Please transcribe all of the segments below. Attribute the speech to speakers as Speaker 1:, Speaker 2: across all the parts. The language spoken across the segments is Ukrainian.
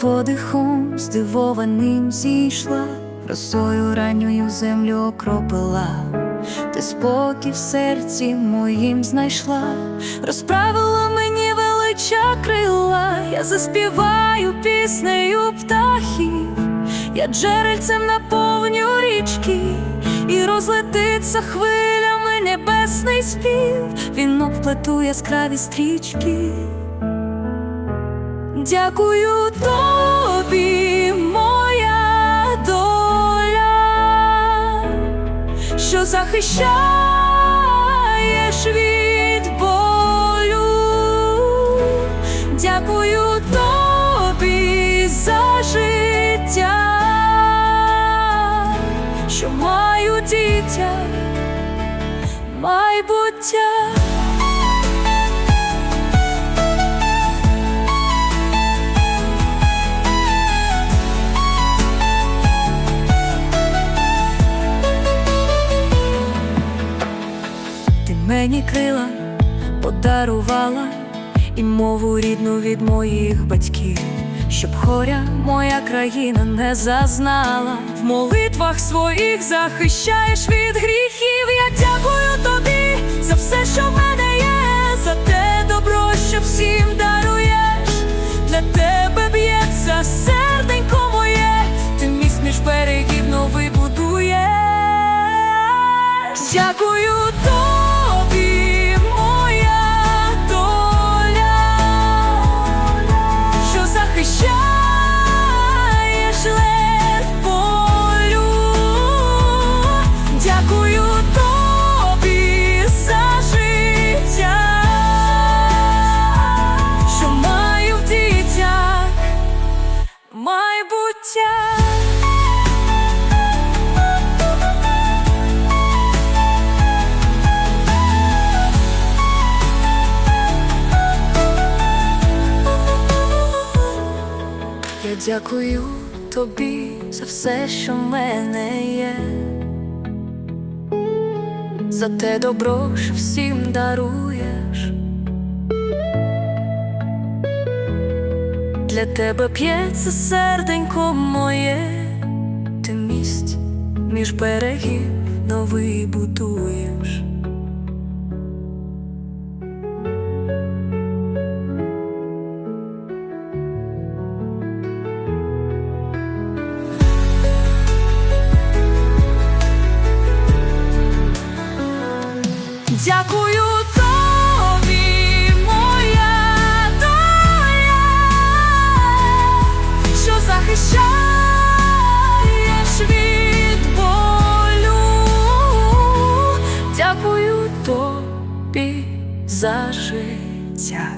Speaker 1: подихом здивованим зійшла, росою ранньою землю окропила, ти спокій в серці моїм знайшла, розправила мені велича крила, я заспіваю піснею птахів, я джерельцем наповню річки, і розлетиться хвилями небесний спів, він обплету яскраві стрічки. Дякую тобі, моя доля, що захищаєш від болю. Дякую тобі за життя, що маю дітя, майбуття. Мені крила подарувала і мову рідну від моїх батьків, щоб хоря моя країна не зазнала. В молитвах своїх захищаєш від гріхів. Я дякую тобі за все, що в мене є, за те добро, що всім даруєш. Для тебе б'ється серденько моє, ти міст між берегів новий будуєш. Дякую тобі, майбуття. Я дякую тобі за все, що в мене є, за те добро, що всім даруєш. Для тебе п'ється серденько моє, ти мість між берегів новий будуєш. Дякую захищаєш від болю. Дякую тобі за життя,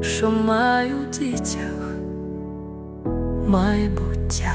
Speaker 1: що маю дитях майбуття.